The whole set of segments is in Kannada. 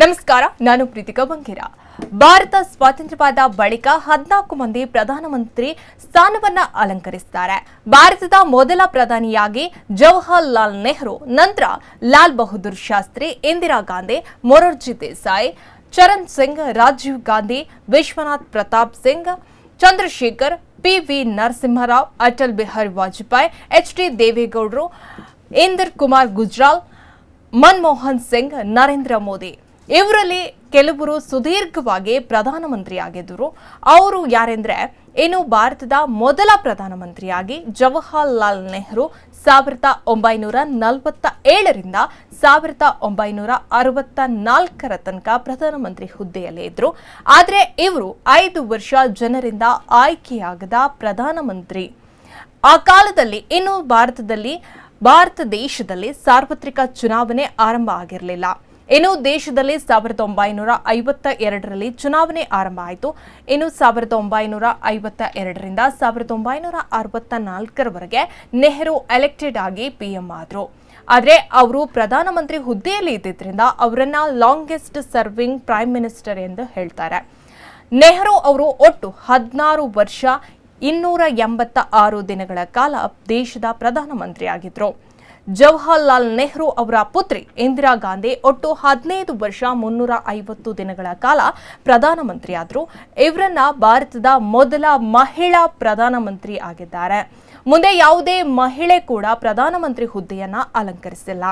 ನಮಸ್ಕಾರ, ನಾನು ಪ್ರೀತಿಕಾ ಬಂಗೇರ. ಭಾರತ ಸ್ವಾತಂತ್ರ್ಯವಾದ ಬಳಿಕ ಹದಿನಾಲ್ಕು ಮಂದಿ ಪ್ರಧಾನಮಂತ್ರಿ ಸ್ಥಾನವನ್ನ ಅಲಂಕರಿಸಿದ್ದಾರೆ. ಭಾರತದ ಮೊದಲ ಪ್ರಧಾನಿಯಾಗಿ ಜವಾಹರ್ ಲಾಲ್ ನೆಹರು, ನಂತರ Lal Bahadur Shastri, Indira Gandhi, Morarji Desai, Charan Singh, Rajiv Gandhi, Vishwanath Pratap Singh, Chandrashekhar P V Narasimha Rao, Atal Bihari Vajpayee H D ದೇವೇಗೌಡರು, ಇಂದರ್ ಕುಮಾರ್ ಗುಜ್ರಾಲ್, ಮನಮೋಹನ್ ಸಿಂಗ್, ನರೇಂದ್ರ ಮೋದಿ. ಇವರಲ್ಲಿ ಕೆಲವರು ಸುದೀರ್ಘವಾಗಿ ಪ್ರಧಾನಮಂತ್ರಿಯಾಗಿದ್ದರು. ಅವರು ಯಾರೆಂದ್ರೆ, ಇನ್ನು ಭಾರತದ ಮೊದಲ ಪ್ರಧಾನಮಂತ್ರಿಯಾಗಿ ಜವಾಹರ್ ಲಾಲ್ ನೆಹರು ಸಾವಿರದ ಒಂಬೈನೂರ ನಲವತ್ತ ಏಳರಿಂದ ಸಾವಿರದ ಒಂಬೈನೂರ ಅರವತ್ತ ನಾಲ್ಕರ ತನಕ ಪ್ರಧಾನಮಂತ್ರಿ ಹುದ್ದೆಯಲ್ಲೇ ಇದ್ರು. ಆದರೆ ಇವರು ಐದು ವರ್ಷ ಜನರಿಂದ ಆಯ್ಕೆಯಾಗದ ಪ್ರಧಾನಮಂತ್ರಿ. ಆ ಕಾಲದಲ್ಲಿ ಇನ್ನು ಭಾರತದಲ್ಲಿ, ಭಾರತ ದೇಶದಲ್ಲಿ ಸಾರ್ವತ್ರಿಕ ಚುನಾವಣೆ ಆರಂಭ ಆಗಿರಲಿಲ್ಲ. ಇನ್ನು ದೇಶದಲ್ಲಿ ಸಾವಿರದ ಒಂಬೈನೂರ ಐವತ್ತ ಎರಡರಲ್ಲಿ ಚುನಾವಣೆ ಆರಂಭ ಆಯಿತು. ಇನ್ನು ಸಾವಿರದ ಒಂಬೈನೂರ ಐವತ್ತ ಎರಡರಿಂದ ಸಾವಿರದ ಒಂಬೈನೂರ ಅರವತ್ತ ನಾಲ್ಕರವರೆಗೆ ನೆಹರು ಎಲೆಕ್ಟೆಡ್ ಆಗಿ ಪಿಎಂ ಆದರು. ಆದರೆ ಅವರು ಪ್ರಧಾನಮಂತ್ರಿ ಹುದ್ದೆಯಲ್ಲಿ ಇದ್ದಿದ್ದರಿಂದ ಅವರನ್ನ ಲಾಂಗೆಸ್ಟ್ ಸರ್ವಿಂಗ್ ಪ್ರೈಮ್ ಮಿನಿಸ್ಟರ್ ಎಂದು ಹೇಳ್ತಾರೆ. ನೆಹರು ಅವರು ಒಟ್ಟು ಹದಿನಾರು ವರ್ಷ ಇನ್ನೂರ ಎಂಬತ್ತ ಆರು ದಿನಗಳ ಕಾಲ ದೇಶದ ಪ್ರಧಾನಮಂತ್ರಿಯಾಗಿದ್ದರು ಜವಾಹರ್ ಲಾಲ್ ನೆಹರು ಅವರ ಪುತ್ರಿ ಇಂದಿರಾ ಗಾಂಧಿ ಒಟ್ಟು ಹದಿನೈದು ವರ್ಷ ಮುನ್ನೂರ ಐವತ್ತು ದಿನಗಳ ಕಾಲ ಪ್ರಧಾನಮಂತ್ರಿಯಾದರು. ಇವರನ್ನ ಭಾರತದ ಮೊದಲ ಮಹಿಳಾ ಪ್ರಧಾನಮಂತ್ರಿ ಆಗಿದ್ದಾರೆ. ಮುಂದೆ ಯಾವುದೇ ಮಹಿಳೆ ಕೂಡ ಪ್ರಧಾನಮಂತ್ರಿ ಹುದ್ದೆಯನ್ನ ಅಲಂಕರಿಸಿಲ್ಲ.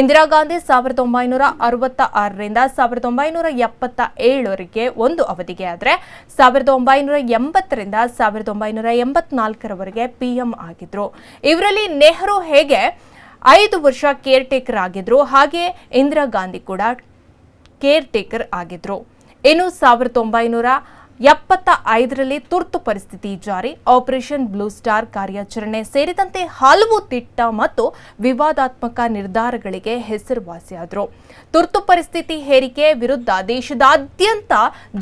ಇಂದಿರಾ ಗಾಂಧಿ ಸಾವಿರದ ಒಂಬೈನೂರ ಅರವತ್ತ ಆರರಿಂದ ಸಾವಿರದ ಒಂಬೈನೂರ ಎಪ್ಪತ್ತ ಏಳರಿಗೆ ಒಂದು ಅವಧಿಗೆ ಆದರೆ, ಸಾವಿರದ ಒಂಬೈನೂರ ಎಂಬತ್ತರಿಂದ ಸಾವಿರದ ಒಂಬೈನೂರ ಎಂಬತ್ನಾಲ್ಕರವರೆಗೆ ಪಿಎಂ ಆಗಿದ್ರು. ಇವರಲ್ಲಿ ನೆಹರು ಹೇಗೆ ಐದು ವರ್ಷ ಕೇರ್ ಟೇಕರ್ ಆಗಿದ್ರು. ಹಾಗೆ ಇಂದಿರಾ ಗಾಂಧಿ ಕೂಡ ಕೇರ್ ಟೇಕರ್ ಆಗಿದ್ರು. ಇನ್ನು ಸಾವಿರದ ಒಂಬೈನೂರ ಎಪ್ಪತ್ತ ಐದರಲ್ಲಿ ತುರ್ತು ಪರಿಸ್ಥಿತಿ ಜಾರಿ. ಆಪರೇಷನ್ ಬ್ಲೂ ಸ್ಟಾರ್ ಕಾರ್ಯಾಚರಣೆ ಸೇರಿದಂತೆ ಹಲವು ತಿಟ್ಟ ಮತ್ತು ವಿವಾದಾತ್ಮಕ ನಿರ್ಧಾರಗಳಿಗೆ ಹೆಸರುವಾಸಿಯಾದರು. ತುರ್ತು ಪರಿಸ್ಥಿತಿ ಹೇರಿಕೆ ವಿರುದ್ಧ ದೇಶದಾದ್ಯಂತ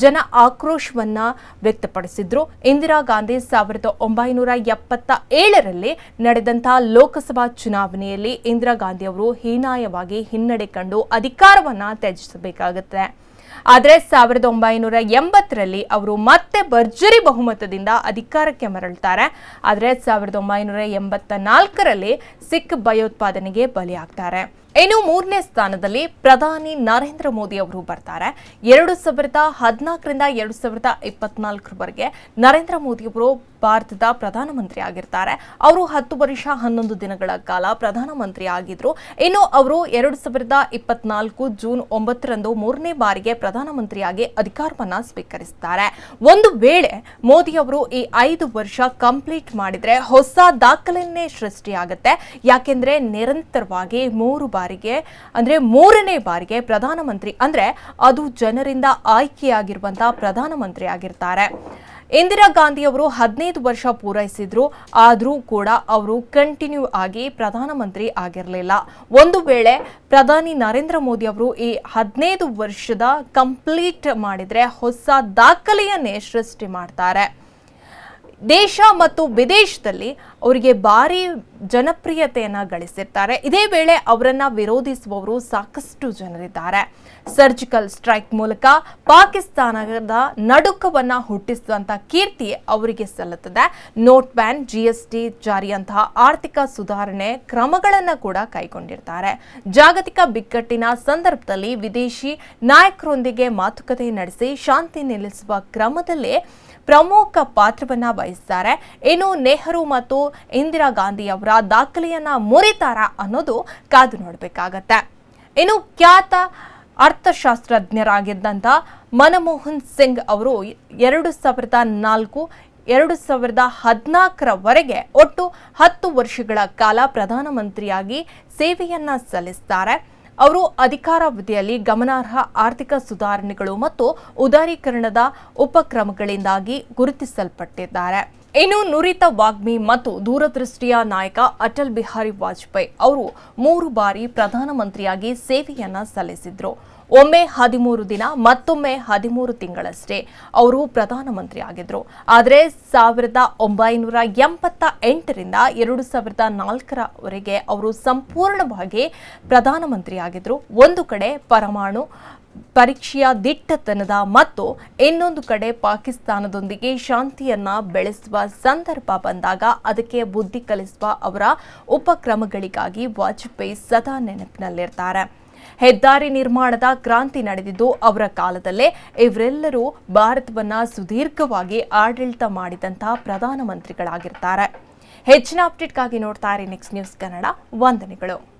ಜನ ಆಕ್ರೋಶವನ್ನ ವ್ಯಕ್ತಪಡಿಸಿದ್ರು. ಇಂದಿರಾ ಗಾಂಧಿ ಸಾವಿರದ ಒಂಬೈನೂರ ಎಪ್ಪತ್ತ ಏಳರಲ್ಲಿ ನಡೆದಂತಹ ಲೋಕಸಭಾ ಚುನಾವಣೆಯಲ್ಲಿ ಇಂದಿರಾ ಗಾಂಧಿ ಅವರು ಹೀನಾಯವಾಗಿ ಹಿನ್ನಡೆ ಕಂಡು ಅಧಿಕಾರವನ್ನ ತ್ಯಜಿಸಬೇಕಾಗುತ್ತೆ. ಆದರೆ ಸಾವಿರದ ಒಂಬೈನೂರ ಎಂಬತ್ತರಲ್ಲಿ ಅವರು ಮತ್ತೆ ಭರ್ಜರಿ ಬಹುಮತದಿಂದ ಅಧಿಕಾರಕ್ಕೆ ಮರಳುತ್ತಾರೆ ಆದರೆ ಸಾವಿರದ ಒಂಬೈನೂರ ಎಂಬತ್ತ ನಾಲ್ಕರಲ್ಲಿ ಸಿಖ್ ಭಯೋತ್ಪಾದನೆಗೆ ಬಲಿಯಾಗ್ತಾರೆ. ಇನ್ನು ಮೂರನೇ ಸ್ಥಾನದಲ್ಲಿ ಪ್ರಧಾನಿ ನರೇಂದ್ರ ಮೋದಿ ಅವರು ಬರ್ತಾರೆ. ಎರಡು ಸಾವಿರದ ಹದಿನಾಲ್ಕರಿಂದ ಎರಡು ಸಾವಿರದ ಇಪ್ಪತ್ನಾಲ್ಕರವರೆಗೆ ನರೇಂದ್ರ ಮೋದಿ ಅವರು ಭಾರತದ ಪ್ರಧಾನಮಂತ್ರಿ ಆಗಿರ್ತಾರೆ. ಅವರು ಹತ್ತು ವರ್ಷ, ಹನ್ನೊಂದು ದಿನಗಳ ಕಾಲ ಪ್ರಧಾನಮಂತ್ರಿ ಆಗಿದ್ರು. ಇನ್ನು ಅವರು ಎರಡು ಸಾವಿರದ ಇಪ್ಪತ್ನಾಲ್ಕು ಜೂನ್ ಒಂಬತ್ತರಂದು ಮೂರನೇ ಬಾರಿಗೆ ಪ್ರಧಾನಮಂತ್ರಿಯಾಗಿ ಅಧಿಕಾರವನ್ನ ಸ್ವೀಕರಿಸುತ್ತಾರೆ ಒಂದು ವೇಳೆ ಮೋದಿ ಅವರು ಈ ಐದು ವರ್ಷ ಕಂಪ್ಲೀಟ್ ಮಾಡಿದ್ರೆ ಹೊಸ ದಾಖಲೆಯನ್ನೇ ಸೃಷ್ಟಿಯಾಗುತ್ತೆ. ಯಾಕೆಂದ್ರೆ ನಿರಂತರವಾಗಿ ಮೂರು ಬಾರಿಗೆ, ಅಂದ್ರೆ ಮೂರನೇ ಬಾರಿಗೆ ಪ್ರಧಾನಮಂತ್ರಿ, ಅಂದ್ರೆ ಅದು ಜನರಿಂದ ಆಯ್ಕೆಯಾಗಿರುವಂತಹ ಪ್ರಧಾನಮಂತ್ರಿ ಆಗಿರ್ತಾರೆ. ಇಂದಿರಾ ಗಾಂಧಿ ಅವರು ಹದಿನೈದು ವರ್ಷ ಪೂರೈಸಿದ್ರು, ಆದರೂ ಕೂಡ ಅವರು ಕಂಟಿನ್ಯೂ ಆಗಿ ಪ್ರಧಾನಮಂತ್ರಿ ಆಗಿರಲಿಲ್ಲ. ಒಂದು ವೇಳೆ ಪ್ರಧಾನಿ ನರೇಂದ್ರ ಮೋದಿ ಅವರು ಈ ಹದಿನೈದು ವರ್ಷದ ಕಂಪ್ಲೀಟ್ ಮಾಡಿದ್ರೆ ಹೊಸ ದಾಖಲೆಯನ್ನೇ ಸೃಷ್ಟಿ ಮಾಡ್ತಾರೆ. ದೇಶ ಮತ್ತು ವಿದೇಶದಲ್ಲಿ ಅವರಿಗೆ ಭಾರಿ ಜನಪ್ರಿಯತೆಯನ್ನ ಗಳಿಸಿರ್ತಾರೆ. ಇದೇ ವೇಳೆ ಅವರನ್ನ ವಿರೋಧಿಸುವವರು ಸಾಕಷ್ಟು ಜನರಿದ್ದಾರೆ. ಸರ್ಜಿಕಲ್ ಸ್ಟ್ರೈಕ್ ಮೂಲಕ ಪಾಕಿಸ್ತಾನದ ನಡುಕವನ್ನ ಹುಟ್ಟಿಸುವಂತ ಕೀರ್ತಿ ಅವರಿಗೆ ಸಲ್ಲುತ್ತದೆ. Note ban G S T ಜಾರಿಯಂತಹ ಆರ್ಥಿಕ ಸುಧಾರಣೆ ಕ್ರಮಗಳನ್ನ ಕೂಡ ಕೈಗೊಂಡಿರ್ತಾರೆ. ಜಾಗತಿಕ ಬಿಕ್ಕಟ್ಟಿನ ಸಂದರ್ಭದಲ್ಲಿ ವಿದೇಶಿ ನಾಯಕರೊಂದಿಗೆ ಮಾತುಕತೆ ನಡೆಸಿ ಶಾಂತಿ ನಿಲ್ಲಿಸುವ ಕ್ರಮದಲ್ಲಿ ಪ್ರಮುಖ ಪಾತ್ರವನ್ನ ವಹಿಸ್ತಾರೆ. ಇನ್ನು ನೆಹರು ಮತ್ತು ಇಂದಿರಾ ಗಾಂಧಿ ಅವರ ದಾಖಲೆಯನ್ನ ಮುರಿತಾರ ಅನ್ನೋದು ಕಾದು ನೋಡಬೇಕಾಗತ್ತೆ. ಇನ್ನು ಖ್ಯಾತ ಅರ್ಥಶಾಸ್ತ್ರಜ್ಞರಾಗಿದ್ದಂಥ ಮನಮೋಹನ್ ಸಿಂಗ್ ಅವರು ಎರಡು ಸಾವಿರದ ನಾಲ್ಕು, ಎರಡು ಸಾವಿರದ ಹದಿನಾಲ್ಕರವರೆಗೆ ಒಟ್ಟು ಹತ್ತು ವರ್ಷಗಳ ಕಾಲ ಪ್ರಧಾನಮಂತ್ರಿಯಾಗಿ ಸೇವೆಯನ್ನ ಸಲ್ಲಿಸ್ತಾರೆ. ಅವರು ಅಧಿಕಾರಾವಧಿಯಲ್ಲಿ ಗಮನಾರ್ಹ ಆರ್ಥಿಕ ಸುಧಾರಣೆಗಳು ಮತ್ತು ಉದಾರೀಕರಣದ ಉಪಕ್ರಮಗಳಿಂದಾಗಿ ಗುರುತಿಸಲ್ಪಟ್ಟಿದ್ದಾರೆ. ಇನ್ನು ನುರಿತ ವಾಗ್ಮಿ ಮತ್ತು ದೂರದೃಷ್ಟಿಯ ನಾಯಕ ಅಟಲ್ ಬಿಹಾರಿ ವಾಜಪೇಯಿ ಅವರು ಮೂರು ಬಾರಿ ಪ್ರಧಾನಮಂತ್ರಿಯಾಗಿ ಸೇವೆಯನ್ನ ಸಲ್ಲಿಸಿದ್ರು. ಒಮ್ಮೆ ಹದಿಮೂರು ದಿನ, ಮತ್ತೊಮ್ಮೆ ಹದಿಮೂರು ತಿಂಗಳಷ್ಟೇ ಅವರು ಪ್ರಧಾನಮಂತ್ರಿ ಆಗಿದ್ರು ಆದರೆ ಸಾವಿರದ ಒಂಬೈನೂರ ಎಂಬತ್ತ ಎಂಟರಿಂದ ಎರಡು ಸಾವಿರದ ನಾಲ್ಕರವರೆಗೆ ಅವರು ಸಂಪೂರ್ಣವಾಗಿ ಪ್ರಧಾನಮಂತ್ರಿ ಆಗಿದ್ರು ಒಂದು ಕಡೆ ಪರಮಾಣು ಪರೀಕ್ಷೆಯ ದಿಟ್ಟತನದ ಮತ್ತು ಇನ್ನೊಂದು ಕಡೆ ಪಾಕಿಸ್ತಾನದೊಂದಿಗೆ ಶಾಂತಿಯನ್ನ ಬೆಳೆಸುವ ಸಂದರ್ಭ ಬಂದಾಗ ಅದಕ್ಕೆ ಬುದ್ಧಿ ಕಲಿಸುವ ಅವರ ಉಪಕ್ರಮಗಳಿಗಾಗಿ ವಾಜಪೇಯಿ ಸದಾ ನೆನಪಿನಲ್ಲಿರ್ತಾರೆ. ಹೆದ್ದಾರಿ ನಿರ್ಮಾಣದ ಕ್ರಾಂತಿ ನಡೆದಿದ್ದು ಅವರ ಕಾಲದಲ್ಲೇ ಇವರೆಲ್ಲರೂ ಭಾರತವನ್ನ ಸುದೀರ್ಘವಾಗಿ ಆಡಳಿತ ಮಾಡಿದಂತಹ ಪ್ರಧಾನಮಂತ್ರಿಗಳಾಗಿರ್ತಾರೆ. ಹೆಚ್ಚಿನ ಅಪ್ಡೇಟ್ಗಾಗಿ ನೋಡ್ತಾ ಇರಿ ನೆಕ್ಸ್ಟ್ ನ್ಯೂಸ್ ಕನ್ನಡ ವಂದನೆಗಳು.